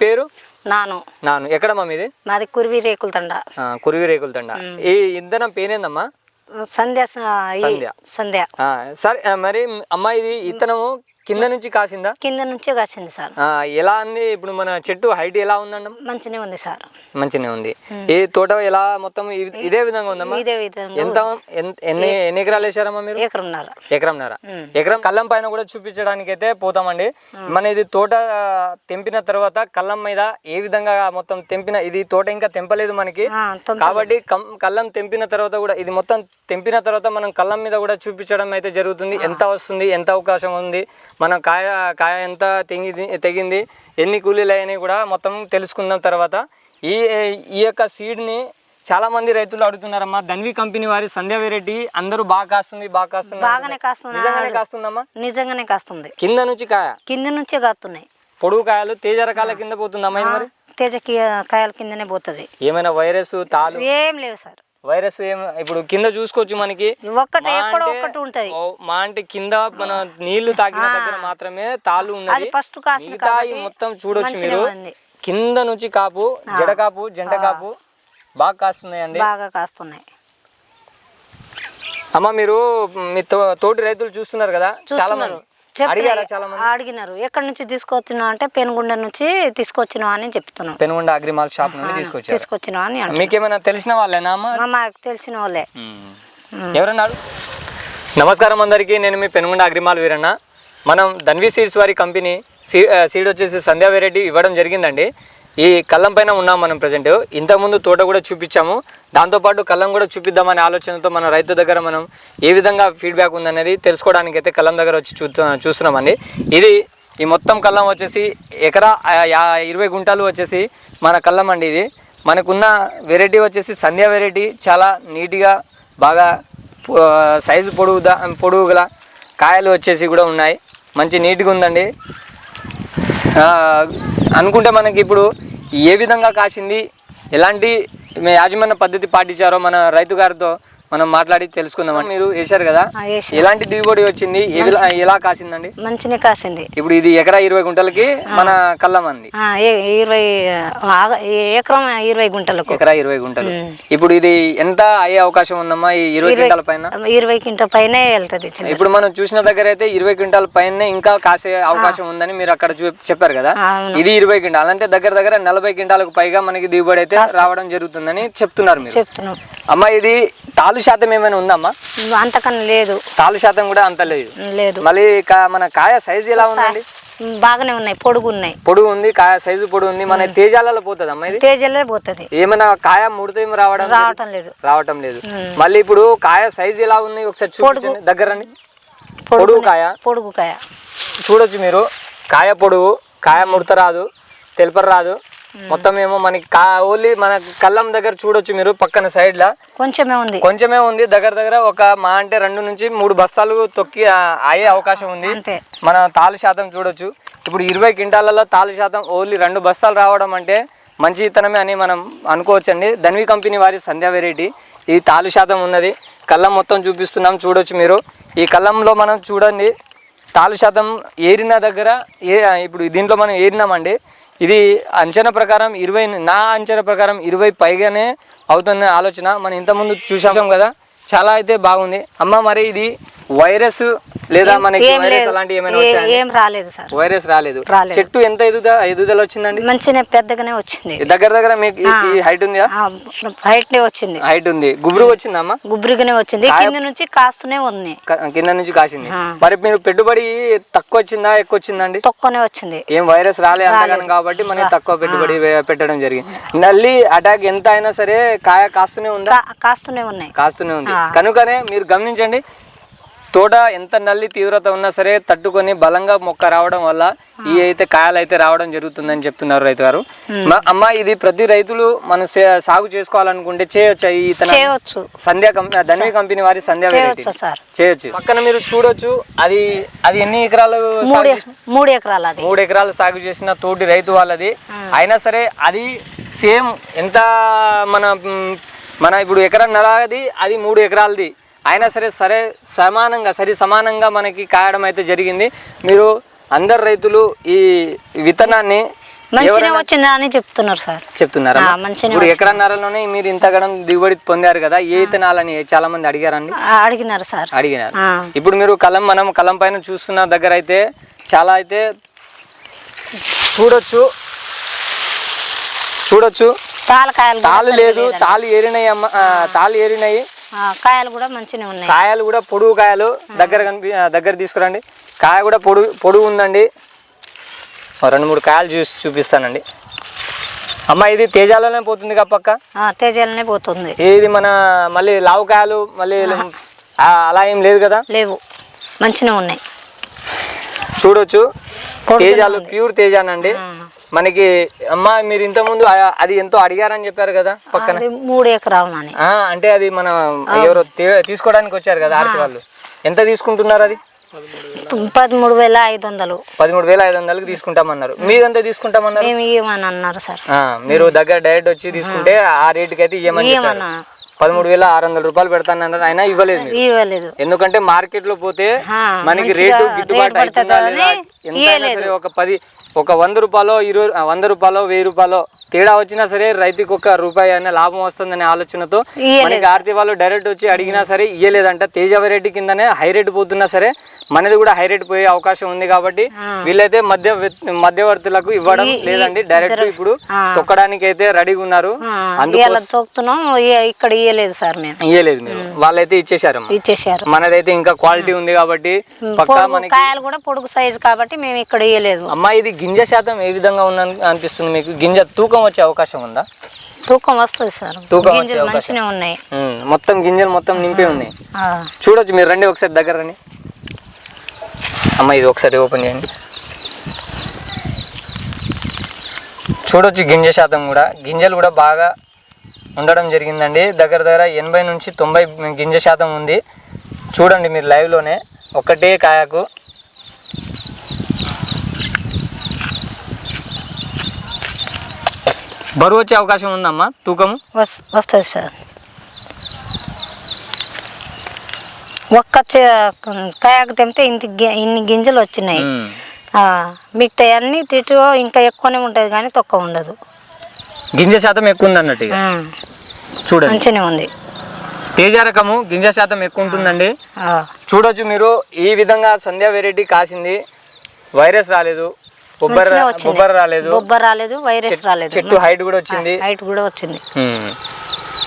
పేరు? నాను. నాను. ఎక్కడమ్మా మీది? మాది కురివి రేకుల తండ. కురివి రేకుల తండ. ఈ ఇంధనం పేరేందమ్మా? సంధ్య సంధ్య. సరే మరి అమ్మా ఇది ఇత్తనము కింద నుంచి కాసిందా? కింద నుంచే కాసింది సార్. ఎలా ఉంది? ఇప్పుడు మన చెట్టు హైట్ ఎలా ఉందండి? మంచినే ఉంది సార్. మంచిగా ఉంది. ఈ తోట ఎలా మొత్తం ఇదే విధంగా ఉందమ్మా? ఇదే విధంగా ఎంత ఎన్- ఎన్ని ఎన్ని ఎకరాలు వేసారమ్మా మీరు? ఎకరంన్నర. ఎకరంన్నర. ఎకరం కళ్ళం పైన కూడా చూపించడానికి అయితే పోతామండి మన ఇది తోట తెంపిన తర్వాత కళ్ళం మీద ఏ విధంగా మొత్తం తెంపిన ఇది తోట ఇంకా తెంపలేదు మనకి. కాబట్టి కళ్ళం తెంపిన తర్వాత కూడా ఇది మొత్తం తెంపిన తర్వాత మనం కళ్ళం మీద కూడా చూపించడం అయితే జరుగుతుంది. ఎంత వస్తుంది? ఎంత అవకాశం ఉంది? మనం కాయ కాయ ఎంత తెగింది తెగింది ఎన్ని కూలీలు అయినాయి కూడా మొత్తం తెలుసుకుందాం తర్వాత. ఈ ఈ యొక్క సీడ్ని చాలా మంది రైతులు అడుగుతున్నారమ్మా ధన్వి కంపెనీ వారి సంధ్యా వెరైటీ అందరూ బాగా కాస్తుంది బాగా కాస్తుంది బాగానే కాస్తుంది నిజంగానే కాస్తుందమ్మా? నిజంగానే కాస్తుంది. కింద నుంచి కాయ? కింద నుంచే కాస్తున్నాయి. పొడుగు కాయలు తేజ రకాల కింద పోతుందమ్మా ఇది మరి? తేజకి కాయల కిందనే పోతుంది. ఏమైనా వైరస్ తాలు? ఏం లేవు సార్. వైరస్ ఏం ఇప్పుడు కింద చూసుకోవచ్చు మనకి. ఒక్కటి మా ఎక్కడో అంటే- ఒక్కటి ఉంటది. ఓ, మా అంటే కింద మన నీళ్ళు తాగిన దగ్గర మాత్రమే తాళ్ళు ఉన్నది. ఫస్ట్ మిగతా మొత్తం చూడొచ్చు మీరు. కింద నుంచి కాపు జడ కాపు జంట కాపు బాగా కాస్తున్నాయండి. బాగా కాస్తున్నాయి. అమ్మ మీరు మీ తోటి రైతులు చూస్తున్నారు కదా చాలా మంది. అడిగారా చాలా మంది అడిగినారు. ఎక్కడి నుంచి తీసుకొచ్చినావు అంటే పెనుగుండ నుంచి తీసుకొచ్చినావు అని చెప్తున్నాం. పెనుగొండ అగ్రిమాల్ షాప్ నుండి తీసుకొచ్చారు. తీసుకొచ్చినావు అని. మీకేమైనా తెలిసిన వాళ్ళేనా అమ్మ? మాకు తెలిసిన వాళ్ళే. ఎవరన్నాడు నమస్కారం అందరికీ. నేను మీ పెనుగొండ అగ్రిమాల్ వీరన్న. మనం ధన్వి సీడ్స్ వారి కంపెనీ సీ సీడ్ వచ్చేసి సంధ్యా వెరైటీ ఇవ్వడం జరిగిందండి. ఈ కళ్ళం పైన ఉన్నాం మనం ప్రజెంట్ ఇంతకుముందు తోట కూడా చూపించాము. దాంతోపాటు కళ్ళం కూడా చూపిద్దామనే ఆలోచనతో మన రైతు దగ్గర మనం ఏ విధంగా ఫీడ్బ్యాక్ ఉందనేది తెలుసుకోవడానికి అయితే కళ్ళం దగ్గర వచ్చి చూ చూస్తున్నామండి. ఇది ఈ మొత్తం కళ్ళం వచ్చేసి ఎకరా ఇరవై గుంటలు వచ్చేసి మన కళ్ళం అండి ఇది. మనకున్న వెరైటీ వచ్చేసి సంధ్యా వెరైటీ చాలా నీట్గా బాగా సైజు పొడుగు పొడుగు గల కాయలు వచ్చేసి కూడా ఉన్నాయి. మంచి నీట్గా ఉందండి. అనుకుంటే మనకి ఇప్పుడు ఏ విధంగా కాసింది? ఎలాంటి మే- యాజమాన్య పద్ధతి పాటించారో మన రైతు గారితో మనం మాట్లాడి తెలుసుకుందాం మీరు వేశారు కదా. ఎలాంటి దిగుబడి వచ్చింది? ఎలా కాసిందండి? మంచినే కాసింది. ఇప్పుడు ఇది ఎకరా ఇరవై గుంటలకి మన కళ్ళం ఇరవై ఎకరం ఇరవై గుంటలకు. ఎకరా ఇరవై గుంటలు. ఇప్పుడు ఇది ఎంత అయ్యే అవకాశం ఉందమ్మా? ఈ ఇరవై గుంటల పైన? ఇరవై కింట పైనే వెళ్తుంది ఇప్పుడు మనం చూసిన దగ్గర అయితే ఇరవై క్వింటాల పైన ఇంకా కాసే అవకాశం ఉందని మీరు అక్కడ చూ- చెప్పారు కదా. ఇది ఇరవై క్వింటాల్. అంటే దగ్గర దగ్గర నలభై క్వింటాలకు పైగా మనకి దిగుబడి అయితే రావడం జరుగుతుందని చెప్తున్నారు మీరు. చెప్తున్నాం. అమ్మ ఇది తాలు శాతం ఏమైనా ఉందమ్మా? అంతకన్నా లేదు. తాలు శాతం కూడా అంత లేదు. లేదు. మళ్ళీ మన కాయ సైజు ఎలా ఉందండి? బాగానే ఉన్నాయి పొడుగు ఉన్నాయి పొడుగు ఉంది కాయ సైజు పొడుగు ఉంది మన తేజాలలో పోతుంది అమ్మ ఇది? తేజలే పోతుంది. ఏమైనా కాయ ముడత ఏమి రావడం? రావటం లేదు. రావటం లేదు. మళ్ళీ ఇప్పుడు కాయ సైజు ఎలా ఉంది? ఒకసారి చూపించండి. దగ్గరని పొడుగు కాయ. పొడుగు కాయ. చూడొచ్చు మీరు. కాయ పొడుగు కాయ ముడత రాదు తెలుపర రాదు. మొత్తం ఏమో మనకి కా ఓన్లీ మన కళ్ళం దగ్గర చూడొచ్చు మీరు పక్కన సైడ్ లా. కొంచెమే ఉంది. కొంచెమే ఉంది. దగ్గర దగ్గర ఒక మా అంటే రెండు నుంచి మూడు బస్తాలు తొక్కి అయ్యే అవకాశం ఉంది. మన తాలు శాతం చూడొచ్చు. ఇప్పుడు ఇరవై క్వింటాలలో తాలు శాతం ఓన్లీ రెండు బస్తాలు రావడం అంటే మంచి ఇతనమే అని మనం అనుకోవచ్చండి. ధన్వి కంపెనీ వారి సంధ్యా వెరైటీ. ఈ తాలు శాతం ఉన్నది. కళ్ళం మొత్తం చూపిస్తున్నాం చూడొచ్చు మీరు. ఈ కళ్ళంలో మనం చూడండి. తాలు శాతం ఏరిన దగ్గర ఏ ఇప్పుడు దీంట్లో మనం ఏరినామండి. ఇది అంచనా ప్రకారం ఇరవై నా అంచనా ప్రకారం ఇరవై పైగానే అవుతున్న ఆలోచన. మనం ఇంతకుముందు చూసాం కదా చాలా అయితే బాగుంది. అమ్మ మరి ఇది వైరస్ లేదా మనకి వైరస్ లేదు. అలాంటివి ఏమైనా వచ్చాయండి ఏం రాలేదు సార్. వైరస్ రాలేదు. చెట్టు ఎంత ఎదుగుద ఎదుగుదల వచ్చిందండి? మంచిగా పెద్దగానే వచ్చింది. దగ్గర దగ్గర మీకు ఈ- హైట్ ఉందా హైట్ నే వచ్చింది. హైట్ ఉంది. గుబురు వచ్చిందమ్మా గుబురుగానే వచ్చింది. కింద నుంచి కాస్తూనే ఉంది. కింద నుంచి కాసింది. మరి మీరు పెట్టుబడి తక్కువ వచ్చిందా ఎక్కువ వచ్చిందండి? తొక్కనే వచ్చింది. ఏం వైరస్ రాలే అంతగానం కాబట్టి మనకి తక్కువ పెట్టుబడి పెట్టడం జరిగింది. నల్లి అటాక్ ఎంత అయినా సరే కాయ కాస్తూనే ఉందా? కాస్తూనే ఉన్నాయి. కాస్తూనే ఉంది. కనుకనే మీరు గమనించండి తోట ఎంత నల్లి తీవ్రత ఉన్నా సరే తట్టుకొని బలంగా మొక్క రావడం వల్ల ఈ అయితే కాయలు అయితే రావడం జరుగుతుందని చెప్తున్నారు రైతు గారు అమ్మ ఇది ప్రతి రైతులు మనం సాగు చేసుకోవాలనుకుంటే చేయొచ్చు ఈ చేయవచ్చు సంధ్యా కంపెనీ ధన్వి కంపెనీ వారి సంధ్యా చేయొచ్చు పక్కన మీరు చూడొచ్చు అది అది ఎన్ని ఎకరాలు మూడు ఎకరాలు మూడు ఎకరాలు సాగు చేసిన తోటి రైతు వాళ్ళది. అయినా సరే అది సేమ్ ఎంత మన మన ఇప్పుడు ఎకరన్నర అది అది మూడు ఎకరాలది. అయినా సరే సరే సమానంగా సరి సమానంగా మనకి కాయడం అయితే జరిగింది. మీరు అందరు రైతులు ఈ విత్తనాన్ని మంచిగా ఎవరైనా వచ్చిందా అని చెప్తున్నారు సార్. చెప్తున్నారా? ఇప్పుడు ఎకరన్నరలోనే మీరు ఇంతగడం దిగుబడి పొందారు కదా ఏ ఇతనాలని చాలా మంది అడిగారండి అడిగినారు సార్. అడిగినారు. ఇప్పుడు మీరు కలం మనం కలం పైన చూస్తున్న దగ్గర అయితే చాలా అయితే చూడొచ్చు. చూడొచ్చు. సరిగ్గా లేదు. తాళ్ళు ఏరినాయి అమ్మ ఆ, తాళ్ళు ఏరినాయి. కాయలు కూడా మంచిగా ఉన్నాయి. కాయలు కూడా పొడుగు కాయలు. దగ్గర కనిపి దగ్గర తీసుకురండి. కాయ కూడా పొడుగు పొడుగు ఉందండి. రెండు మూడు కాయలు చూసి చూపిస్తానండి. అమ్మ ఇది తేజాలోనే పోతుంది పక్క? తేజాలనే పోతుంది. ఇది మన మళ్ళీ లావు కాయలు మళ్ళీ అలా ఏం లేదు కదా? లేవు. మంచిగా ఉన్నాయి. చూడొచ్చు. తేజాలు. ప్యూర్ తేజానండి. మనకి అమ్మ మీరు ఇంత ముందు అది ఎంతో అడిగారని చెప్పారు కదా పక్కన. మూడు ఎకరాలు అంటే అది మన ఎవరో తీసుకోవడానికి వచ్చారు కదా ఆర్తి వాళ్ళు. ఎంత తీసుకుంటున్నారు అది? పదమూడు వేల ఐదు వందలు. పదమూడు వేల ఐదు వందలకి తీసుకుంటామన్నారు. మీరెంత తీసుకుంటామన్నారు? అన్నారు సార్. మీరు దగ్గర డైరెక్ట్ వచ్చి తీసుకుంటే ఆ రేటుకి అయితే ఇవ్వమని పదమూడు వేల ఆరు వందల రూపాయలు పెడతానన్నారు. అయినా ఇవ్వలేదు ఇవ్వలేదు. ఎందుకంటే మార్కెట్లో పోతే మనకి రేటు గిట్టుబాటు అవుతుందా లేదా? సరే ఒక పది ఒక వంద రూపాయలు ఇరవై వంద రూపాయలు వెయ్యి రూపాయలు తేడా వచ్చినా సరే రైతుకి ఒక రూపాయి అనే లాభం వస్తుందనే ఆలోచనతో ఇయ్యలేదు. మనకి ఆర్తి వాళ్ళు డైరెక్ట్ వచ్చి అడిగినా సరే ఇయ్యలేదంట. తేజ వెరైటీ కిందనే హై రేట్ పోతున్నా సరే మనది కూడా హై రేట్ పోయే అవకాశం ఉంది కాబట్టి వీళ్ళైతే మధ్య మధ్యవర్తులకు ఇవ్వడం లేదండి. డైరెక్ట్ ఇప్పుడు. తొక్కడానికి అయితే రెడీగా ఉన్నారు. ఇక్కడ ఇవ్వలేదు సార్ ఇయ్యలేదు మీరు. వాళ్ళైతే ఇచ్చేసారు మనదైతే ఇంకా క్వాలిటీ ఉంది కాబట్టి కాయలు కూడా పొడుగు సైజు కాబట్టి మేము ఇక్కడ ఇవ్వలేదు అమ్మా ఇది గింజ శాతం ఏ విధంగా ఉన్న అనిపిస్తుంది మీకు? గింజ తూకం వచ్చే అవకాశం ఉందా? తూకం వస్తుంది సార్. తూకం వచ్చే గింజలు అవకాశం. మంచిగా ఉన్నాయి. ఉమ్, మొత్తం గింజలు మొత్తం నింపి ఉంది ఆ, చూడొచ్చు మీరు రండి ఒకసారి దగ్గర రండి. అమ్మ ఇది ఒకసారి ఓపెన్ చేయండి. చూడొచ్చు గింజ శాతం కూడా. గింజలు కూడా బాగా ఉండడం జరిగిందండి. దగ్గర దగ్గర ఎనభై నుంచి తొంభై గింజ శాతం ఉంది. చూడండి మీరు లైవ్లోనే. ఒకటే కాయకు బరువు వచ్చే అవకాశం ఉందమ్మా? తూకము వస్- వస్తుంది సార్. ఒక్క కాయకు తెంపితే ఇంత ఇన్ని గింజలు వచ్చినాయి. మిగతా అన్ని తిట్టు ఇంకా ఎక్కువనే ఉంటుంది కానీ తక్కువ ఉండదు. గింజ శాతం ఎక్కువ ఉంది అన్నట్టు చూడండి. మంచిగానే ఉంది. తేజ రకము గింజ శాతం ఎక్కువ ఉంటుందండి. చూడొచ్చు మీరు ఈ విధంగా సంధ్యా వెరైటీ కాసింది. వైరస్ రాలేదు. బొబ్బర వచ్చింది. బొబ్బర రాలేదు రాలేదు వైరస్ రాలేదు చెట్టు హైట్ కూడా వచ్చింది హైట్ కూడా వచ్చింది.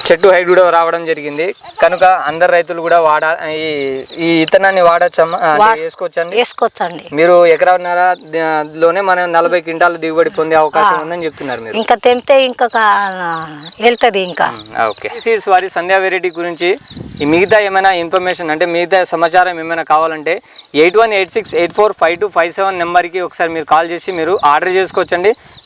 చెట్టు హైట్ కూడా రావడం జరిగింది. కనుక అందరు రైతులు కూడా వాడ ఈ ఇత్తనాన్ని వాడచ్చమ్మా వేసుకోవచ్చండి? వేసుకోవచ్చండి. మీరు ఎకరాన్నర లోనే మనం నలభై క్వింటాలు దిగుబడి పొందే అవకాశం ఉందని చెప్తున్నారు మీరు. ఇంకా తెంపితే ఇంకా వెళ్తుంది ఇంకా. ఓకే. సీడ్స్ వారి సంధ్యా వెరైటీ గురించి ఈ మిగతా ఏమైనా ఇన్ఫర్మేషన్ అంటే మిగతా సమాచారం ఏమైనా కావాలంటే eight one eight six eight four five two five seven నెంబర్కి ఒకసారి మీరు కాల్ చేసి మీరు ఆర్డర్ చేసుకోవచ్చండి.